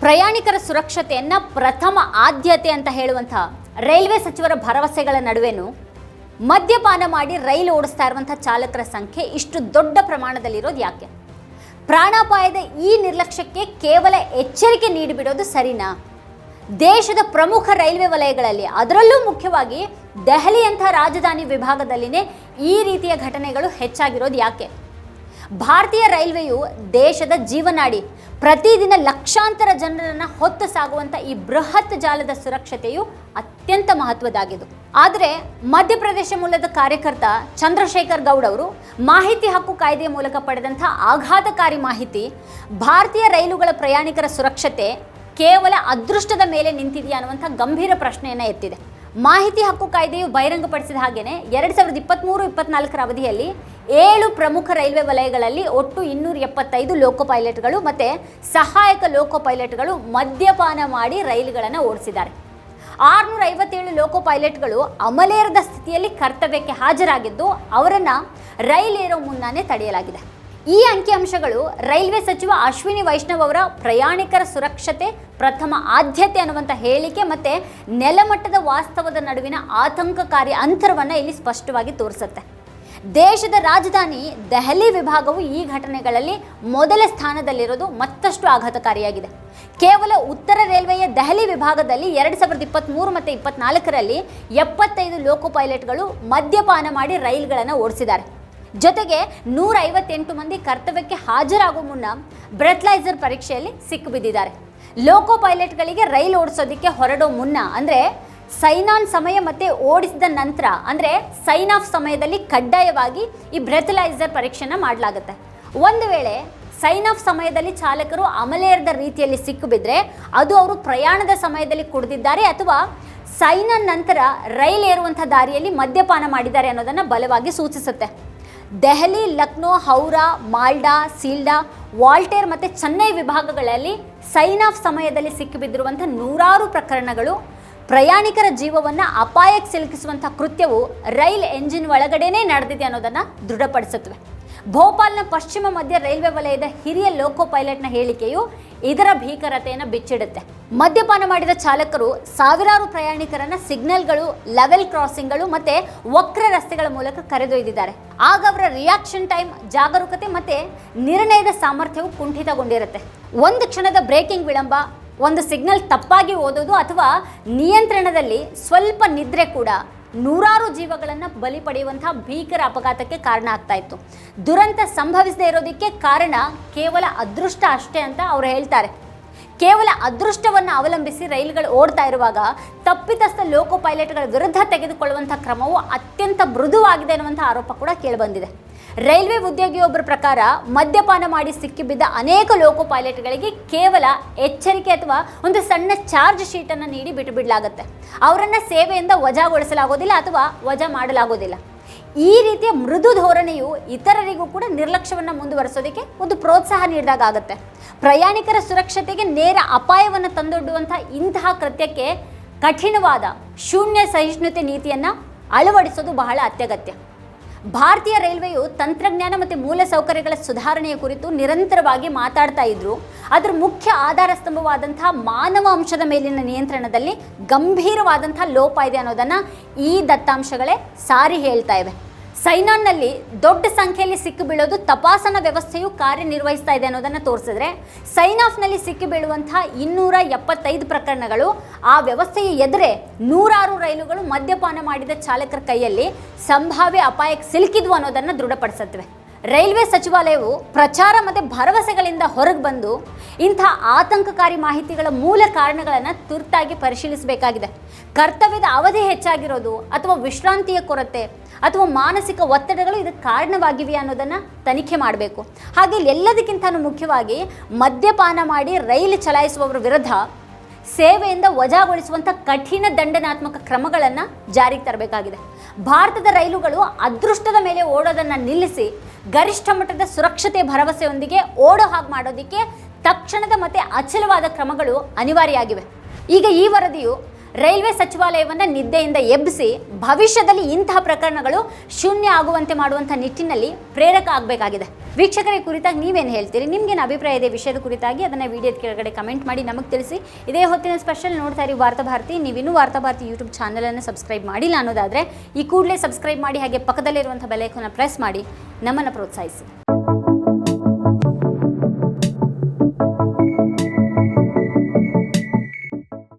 ಪ್ರಯಾಣಿಕರ ಸುರಕ್ಷತೆಯನ್ನ ಪ್ರಥಮ ಆದ್ಯತೆ ಅಂತ ಹೇಳುವಂಥ ರೈಲ್ವೆ ಸಚಿವರ ಭರವಸೆಗಳ ನಡುವೆನು ಮದ್ಯಪಾನ ಮಾಡಿ ರೈಲು ಓಡಿಸ್ತಾ ಇರುವಂಥ ಚಾಲಕರ ಸಂಖ್ಯೆ ಇಷ್ಟು ದೊಡ್ಡ ಪ್ರಮಾಣದಲ್ಲಿರೋದು ಯಾಕೆ? ಪ್ರಾಣಾಪಾಯದ ಈ ನಿರ್ಲಕ್ಷ್ಯಕ್ಕೆ ಕೇವಲ ಎಚ್ಚರಿಕೆ ನೀಡಿಬಿಡೋದು ಸರಿನಾ? ದೇಶದ ಪ್ರಮುಖ ರೈಲ್ವೆ ವಲಯಗಳಲ್ಲಿ ಅದರಲ್ಲೂ ಮುಖ್ಯವಾಗಿ ದೆಹಲಿಯಂಥ ರಾಜಧಾನಿ ವಿಭಾಗದಲ್ಲಿನೇ ಈ ರೀತಿಯ ಘಟನೆಗಳು ಹೆಚ್ಚಾಗಿರೋದು ಯಾಕೆ? ಭಾರತೀಯ ರೈಲ್ವೆಯು ದೇಶದ ಜೀವನಾಡಿ ಪ್ರತಿದಿನ ಲಕ್ಷಾಂತರ ಜನರನ್ನು ಹೊತ್ತು ಸಾಗುವಂಥ ಈ ಬೃಹತ್ ಜಾಲದ ಸುರಕ್ಷತೆಯು ಅತ್ಯಂತ ಮಹತ್ವದಾಗಿದೆ ಆದರೆ ಮಧ್ಯಪ್ರದೇಶ ಮೂಲದ ಕಾರ್ಯಕರ್ತ ಚಂದ್ರಶೇಖರ್ ಗೌಡ್ ಅವರು ಮಾಹಿತಿ ಹಕ್ಕು ಕಾಯ್ದೆಯ ಮೂಲಕ ಪಡೆದಂಥ ಆಘಾತಕಾರಿ ಮಾಹಿತಿ ಭಾರತೀಯ ರೈಲುಗಳ ಪ್ರಯಾಣಿಕರ ಸುರಕ್ಷತೆ ಕೇವಲ ಅದೃಷ್ಟದ ಮೇಲೆ ನಿಂತಿದೆಯಾ ಅನ್ನುವಂಥ ಗಂಭೀರ ಪ್ರಶ್ನೆಯನ್ನು ಎತ್ತಿದೆ. ಮಾಹಿತಿ ಹಕ್ಕು ಕಾಯ್ದೆಯು ಬಹಿರಂಗಪಡಿಸಿದ ಹಾಗೆಯೇ ಎರಡು ಸಾವಿರದ ಇಪ್ಪತ್ತ್ಮೂರು ಇಪ್ಪತ್ನಾಲ್ಕರ ಅವಧಿಯಲ್ಲಿ ಏಳು ಪ್ರಮುಖ ರೈಲ್ವೆ ವಲಯಗಳಲ್ಲಿ ಒಟ್ಟು ಇನ್ನೂರ ಎಪ್ಪತ್ತೈದು ಲೋಕೋ ಪೈಲಟ್ಗಳು ಮತ್ತು ಸಹಾಯಕ ಲೋಕೋ ಪೈಲಟ್ಗಳು ಮದ್ಯಪಾನ ಮಾಡಿ ರೈಲುಗಳನ್ನು ಓಡಿಸಿದ್ದಾರೆ. ಆರುನೂರ ಐವತ್ತೇಳು ಲೋಕೋ ಪೈಲಟ್ಗಳು ಅಮಲೇರದ ಸ್ಥಿತಿಯಲ್ಲಿ ಕರ್ತವ್ಯಕ್ಕೆ ಹಾಜರಾಗಿದ್ದು, ಅವರನ್ನು ರೈಲೇರೋ ಮುನ್ನಾನೇ ತಡೆಯಲಾಗಿದೆ. ಈ ಅಂಕಿಅಂಶಗಳು ರೈಲ್ವೆ ಸಚಿವ ಅಶ್ವಿನಿ ವೈಷ್ಣವ್ ಅವರ ಪ್ರಯಾಣಿಕರ ಸುರಕ್ಷತೆ, ಪ್ರಥಮ ಆದ್ಯತೆ ಅನ್ನುವಂಥ ಹೇಳಿಕೆ ಮತ್ತು ನೆಲಮಟ್ಟದ ವಾಸ್ತವದ ನಡುವಿನ ಆತಂಕಕಾರಿ ಅಂತರವನ್ನು ಇಲ್ಲಿ ಸ್ಪಷ್ಟವಾಗಿ ತೋರಿಸುತ್ತೆ. ದೇಶದ ರಾಜಧಾನಿ ದೆಹಲಿ ವಿಭಾಗವು ಈ ಘಟನೆಗಳಲ್ಲಿ ಮೊದಲ ಸ್ಥಾನದಲ್ಲಿರೋದು ಮತ್ತಷ್ಟು ಆಘಾತಕಾರಿಯಾಗಿದೆ. ಕೇವಲ ಉತ್ತರ ರೈಲ್ವೆಯ ದೆಹಲಿ ವಿಭಾಗದಲ್ಲಿ ಎರಡು ಸಾವಿರದ ಇಪ್ಪತ್ತ್ಮೂರು ಮತ್ತು ಇಪ್ಪತ್ನಾಲ್ಕರಲ್ಲಿ ಎಪ್ಪತ್ತೈದು ಲೋಕೋ ಪೈಲಟ್ಗಳು ಮದ್ಯಪಾನ ಮಾಡಿ ರೈಲ್ಗಳನ್ನು ಓಡಿಸಿದ್ದಾರೆ. ಜೊತೆಗೆ ನೂರ ಐವತ್ತೆಂಟು ಮಂದಿ ಕರ್ತವ್ಯಕ್ಕೆ ಹಾಜರಾಗೋ ಮುನ್ನ ಬ್ರೆತ್ಲೈಸರ್ ಪರೀಕ್ಷೆಯಲ್ಲಿ ಸಿಕ್ಕಿಬಿದ್ದಿದ್ದಾರೆ. ಲೋಕೋ ಪೈಲಟ್ಗಳಿಗೆ ರೈಲು ಓಡಿಸೋದಕ್ಕೆ ಹೊರಡೋ ಮುನ್ನ, ಅಂದರೆ ಸೈನ್ ಆನ್ ಸಮಯ ಮತ್ತು ಓಡಿಸಿದ ನಂತರ, ಅಂದರೆ ಸೈನ್ ಆಫ್ ಸಮಯದಲ್ಲಿ ಕಡ್ಡಾಯವಾಗಿ ಈ ಬ್ರೆತ್ಲೈಸರ್ ಪರೀಕ್ಷೆನ ಮಾಡಲಾಗುತ್ತೆ. ಒಂದು ವೇಳೆ ಸೈನ್ ಆಫ್ ಸಮಯದಲ್ಲಿ ಚಾಲಕರು ಅಮಲೇರದ ರೀತಿಯಲ್ಲಿ ಸಿಕ್ಕಿಬಿದ್ರೆ, ಅದು ಅವರು ಪ್ರಯಾಣದ ಸಮಯದಲ್ಲಿ ಕುಡಿದಿದ್ದಾರೆ ಅಥವಾ ಸೈನ್ ನಂತರ ರೈಲ್ ಏರುವಂಥ ದಾರಿಯಲ್ಲಿ ಮದ್ಯಪಾನ ಮಾಡಿದ್ದಾರೆ ಅನ್ನೋದನ್ನು ಬಲವಾಗಿ ಸೂಚಿಸುತ್ತೆ. ದೆಹಲಿ, ಲಕ್ನೋ, ಹೌರಾ, ಮಾಲ್ಡಾ, ಸೀಲ್ಡಾ, ವಾಲ್ಟೇರ್ ಮತ್ತು ಚೆನ್ನೈ ವಿಭಾಗಗಳಲ್ಲಿ ಸೈನ್ ಆಫ್ ಸಮಯದಲ್ಲಿ ಸಿಕ್ಕಿಬಿದ್ದಿರುವಂಥ ನೂರಾರು ಪ್ರಕರಣಗಳು. ಪ್ರಯಾಣಿಕರ ಜೀವವನ್ನು ಅಪಾಯಕ್ಕೆ ಸಿಲುಕಿಸುವಂಥ ಕೃತ್ಯವು ರೈಲ್ ಎಂಜಿನ್ ಒಳಗಡೆನೇ ನಡೆದಿದೆ ಅನ್ನೋದನ್ನು ದೃಢಪಡಿಸುತ್ತವೆ. ಭೋಪಾಲ್ನ ಪಶ್ಚಿಮ ಮಧ್ಯ ರೈಲ್ವೆ ವಲಯದ ಹಿರಿಯ ಲೋಕೋ ಪೈಲಟ್ನ ಹೇಳಿಕೆಯು ಇದರ ಭೀಕರತೆಯನ್ನು ಬಿಚ್ಚಿಡುತ್ತೆ. ಮದ್ಯಪಾನ ಮಾಡಿದ ಚಾಲಕರು ಸಾವಿರಾರು ಪ್ರಯಾಣಿಕರನ್ನ ಸಿಗ್ನಲ್ಗಳು ಲೆವೆಲ್ ಕ್ರಾಸಿಂಗ್ಗಳು ಮತ್ತೆ ವಕ್ರ ರಸ್ತೆಗಳ ಮೂಲಕ ಕರೆದೊಯ್ದಿದ್ದಾರೆ. ಆಗ ಅವರ ರಿಯಾಕ್ಷನ್ ಟೈಮ್ ಜಾಗರೂಕತೆ ಮತ್ತೆ ನಿರ್ಣಯದ ಸಾಮರ್ಥ್ಯವು ಕುಂಠಿತಗೊಂಡಿರುತ್ತೆ. ಒಂದು ಕ್ಷಣದ ಬ್ರೇಕಿಂಗ್ ವಿಳಂಬ, ಒಂದು ಸಿಗ್ನಲ್ ತಪ್ಪಾಗಿ ಓದೋದು ಅಥವಾ ನಿಯಂತ್ರಣದಲ್ಲಿ ಸ್ವಲ್ಪ ನಿದ್ರೆ ಕೂಡ ನೂರಾರು ಜೀವಗಳನ್ನು ಬಲಿ ಪಡೆಯುವಂತಹ ಭೀಕರ ಅಪಘಾತಕ್ಕೆ ಕಾರಣ ಆಗ್ತಾ ಇತ್ತು. ದುರಂತ ಸಂಭವಿಸದೇ ಇರೋದಕ್ಕೆ ಕಾರಣ ಕೇವಲ ಅದೃಷ್ಟ ಅಷ್ಟೇ ಅಂತ ಅವರು ಹೇಳ್ತಾರೆ. ಕೇವಲ ಅದೃಷ್ಟವನ್ನು ಅವಲಂಬಿಸಿ ರೈಲುಗಳು ಓಡ್ತಾ ಇರುವಾಗ ತಪ್ಪಿತಸ್ಥ ಲೋಕೋ ಪೈಲಟ್ಗಳ ವಿರುದ್ಧ ತೆಗೆದುಕೊಳ್ಳುವಂಥ ಕ್ರಮವು ಅತ್ಯಂತ ಮೃದುವಾಗಿದೆ ಅನ್ನುವಂಥ ಆರೋಪ ಕೂಡ ಕೇಳಿಬಂದಿದೆ ರೈಲ್ವೆ ಉದ್ಯೋಗಿಯೊಬ್ಬರ ಪ್ರಕಾರ ಮದ್ಯಪಾನ ಮಾಡಿ ಸಿಕ್ಕಿಬಿದ್ದ ಅನೇಕ ಲೋಕೋ ಪೈಲಟ್ಗಳಿಗೆ ಕೇವಲ ಎಚ್ಚರಿಕೆ ಅಥವಾ ಒಂದು ಸಣ್ಣ ಚಾರ್ಜ್ ಶೀಟನ್ನು ನೀಡಿ ಬಿಟ್ಟು ಬಿಡಲಾಗುತ್ತೆ. ಅವರನ್ನು ಸೇವೆಯಿಂದ ವಜಾಗೊಳಿಸಲಾಗೋದಿಲ್ಲ ಅಥವಾ ವಜಾ ಮಾಡಲಾಗೋದಿಲ್ಲ. ಈ ರೀತಿಯ ಮೃದು ಧೋರಣೆಯು ಇತರರಿಗೂ ಕೂಡ ನಿರ್ಲಕ್ಷ್ಯವನ್ನು ಮುಂದುವರಿಸೋದಕ್ಕೆ ಒಂದು ಪ್ರೋತ್ಸಾಹ ನೀಡಿದಾಗ ಆಗುತ್ತೆ. ಪ್ರಯಾಣಿಕರ ಸುರಕ್ಷತೆಗೆ ನೇರ ಅಪಾಯವನ್ನು ತಂದೊಡ್ಡುವಂಥ ಇಂತಹ ಕೃತ್ಯಕ್ಕೆ ಕಠಿಣವಾದ ಶೂನ್ಯ ಸಹಿಷ್ಣುತೆ ನೀತಿಯನ್ನು ಅಳವಡಿಸೋದು ಬಹಳ ಅತ್ಯಗತ್ಯ. ಭಾರತೀಯ ರೈಲ್ವೆಯು ತಂತ್ರಜ್ಞಾನ ಮತ್ತು ಮೂಲಸೌಕರ್ಯಗಳ ಸುಧಾರಣೆಯ ಕುರಿತು ನಿರಂತರವಾಗಿ ಮಾತಾಡ್ತಾ ಇದ್ರು. ಅದರ ಮುಖ್ಯ ಆಧಾರ ಸ್ತಂಭವಾದಂತಹ ಮಾನವ ಅಂಶದ ಮೇಲಿನ ನಿಯಂತ್ರಣದಲ್ಲಿ ಗಂಭೀರವಾದಂತಹ ಲೋಪ ಇದೆ ಅನ್ನೋದನ್ನು ಈ ದತ್ತಾಂಶಗಳೇ ಸಾರಿ ಹೇಳ್ತಾ ಇವೆ. ಸೈನಾನ್ನಲ್ಲಿ ದೊಡ್ಡ ಸಂಖ್ಯೆಯಲ್ಲಿ ಸಿಕ್ಕಿಬೀಳೋದು ತಪಾಸಣಾ ವ್ಯವಸ್ಥೆಯು ಕಾರ್ಯನಿರ್ವಹಿಸ್ತಾ ಇದೆ ಅನ್ನೋದನ್ನು ತೋರಿಸಿದ್ರೆ ಸೈನಾಫ್ನಲ್ಲಿ ಸಿಕ್ಕಿಬೀಳುವಂತಹ ಇನ್ನೂರ ಎಪ್ಪತ್ತೈದು ಪ್ರಕರಣಗಳು ಆ ವ್ಯವಸ್ಥೆಯ ಎದುರೇ ನೂರಾರು ರೈಲುಗಳು ಮದ್ಯಪಾನ ಮಾಡಿದ ಚಾಲಕರ ಕೈಯಲ್ಲಿ ಸಂಭಾವ್ಯ ಅಪಾಯಕ್ಕೆ ಸಿಲುಕಿದ್ವು ಅನ್ನೋದನ್ನು ದೃಢಪಡಿಸುತ್ತವೆ. ರೈಲ್ವೆ ಸಚಿವಾಲಯವು ಪ್ರಚಾರ ಮತ್ತು ಭರವಸೆಗಳಿಂದ ಹೊರಗೆ ಬಂದು ಇಂಥ ಆತಂಕಕಾರಿ ಮಾಹಿತಿಗಳ ಮೂಲ ಕಾರಣಗಳನ್ನು ತುರ್ತಾಗಿ ಪರಿಶೀಲಿಸಬೇಕಾಗಿದೆ. ಕರ್ತವ್ಯದ ಅವಧಿ ಹೆಚ್ಚಾಗಿರೋದು ಅಥವಾ ವಿಶ್ರಾಂತಿಯ ಕೊರತೆ ಅಥವಾ ಮಾನಸಿಕ ಒತ್ತಡಗಳು ಇದಕ್ಕೆ ಕಾರಣವಾಗಿವೆ ಅನ್ನೋದನ್ನು ತನಿಖೆ ಮಾಡಬೇಕು. ಹಾಗೆ ಎಲ್ಲದಕ್ಕಿಂತ ಮುಖ್ಯವಾಗಿ ಮದ್ಯಪಾನ ಮಾಡಿ ರೈಲು ಚಲಾಯಿಸುವವರ ವಿರುದ್ಧ ಸೇವೆಯಿಂದ ವಜಾಗೊಳಿಸುವಂಥ ಕಠಿಣ ದಂಡನಾತ್ಮಕ ಕ್ರಮಗಳನ್ನು ಜಾರಿಗೆ ತರಬೇಕಾಗಿದೆ. ಭಾರತದ ರೈಲುಗಳು ಅದೃಷ್ಟದ ಮೇಲೆ ಓಡೋದನ್ನು ನಿಲ್ಲಿಸಿ ಗರಿಷ್ಠ ಮಟ್ಟದ ಸುರಕ್ಷತೆ ಭರವಸೆಯೊಂದಿಗೆ ಓಡೋ ಹಾಗೆ ಮಾಡೋದಕ್ಕೆ ತಕ್ಷಣದ ಮತ್ತು ಅಚಲವಾದ ಕ್ರಮಗಳು ಅನಿವಾರ್ಯ ಆಗಿವೆ ಈಗ ಈ ವರದಿಯು ರೈಲ್ವೆ ಸಚಿವಾಲಯವನ್ನು ನಿದ್ದೆಯಿಂದ ಎಬ್ಬಿಸಿ ಭವಿಷ್ಯದಲ್ಲಿ ಇಂತಹ ಪ್ರಕರಣಗಳು ಶೂನ್ಯ ಆಗುವಂತೆ ಮಾಡುವಂಥ ನಿಟ್ಟಿನಲ್ಲಿ ಪ್ರೇರಕ ಆಗಬೇಕಾಗಿದೆ. ವೀಕ್ಷಕರ ಕುರಿತಾಗಿ ನೀವೇನು ಹೇಳ್ತೀರಿ? ನಿಮ್ಗೇನು ಅಭಿಪ್ರಾಯ ಇದೆ? ವಿಷಯದ ಕುರಿತಾಗಿ ಅದನ್ನು ವಿಡಿಯೋದ ಕೆಳಗಡೆ ಕಮೆಂಟ್ ಮಾಡಿ ನಮಗೆ ತಿಳಿಸಿ. ಇದೇ ಹೊತ್ತಿನ ಸ್ಪೆಷಲ್ ನೋಡ್ತಾ ಇರಿ ವಾರ್ತಾ ಭಾರತಿ. ನೀವಿನ್ನೂ ವಾರ್ತಾ ಭಾರತಿ ಯೂಟ್ಯೂಬ್ ಚಾನಲನ್ನು ಸಬ್ಸ್ಕ್ರೈಬ್ ಮಾಡಿಲ್ಲ ಅನ್ನೋದಾದರೆ ಈ ಕೂಡಲೇ ಸಬ್ಸ್ಕ್ರೈಬ್ ಮಾಡಿ ಹಾಗೆ ಪಕ್ಕದಲ್ಲಿರುವಂಥ ಬೆಲೈಕನ್ನು ಪ್ರೆಸ್ ಮಾಡಿ. ನಮ್ಮನ್ನು ಪ್ರೋತ್ಸಾಹಿಸಿ.